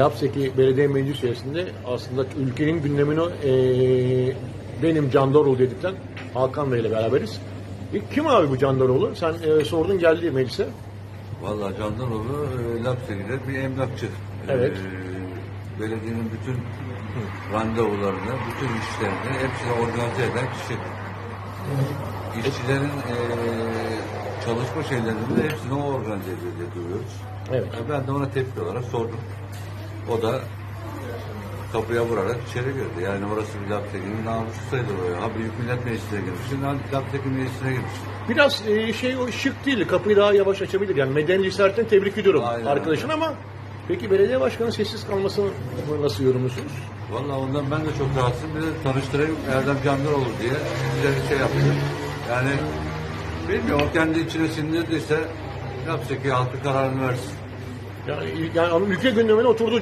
Lapseki Belediye Meclis üyesinde aslında ülkenin gündemini eee benim Can Doroğlu dedikten Hakan Bey ile beraberiz. E, kim abi bu Can Doroğlu? Sen eee, sordun geldi meclise. Vallahi Candanoğlu e, Lapseki'de bir emlakçı. Evet. E, belediyenin bütün randevularını, bütün işlerini hepsini organize eden kişi. İşçilerin e, çalışma şeylerini de hepsini o organize ediyor diye duyuyoruz. Evet. E, ben de ona tepki olarak sordum. O da kapıya vurarak içeri girdi. Yani orası bir Lapseki'nin namusu sayılır o ya. Ha Büyük Millet Meclisi'ne girmiş. Şimdi Lapseki Meclisi'ne girmiş. Biraz eee, şey o şık değil. Kapıyı daha yavaş açabilir. Yani medeni cesaretten tebrik ediyorum Aynen arkadaşın öyle. ama peki belediye başkanı sessiz kalmasını nasıl yorumluyorsunuz? Vallahi ondan ben de çok rahatsızım. Bir de tanıştırayım Erdem Canlar olur diye bize bir şey yapıyor. Yani bilmiyorum kendi içine sindirdiyse yapacak ki halkı kararını versin. Yani, yani ülke gündemine oturdu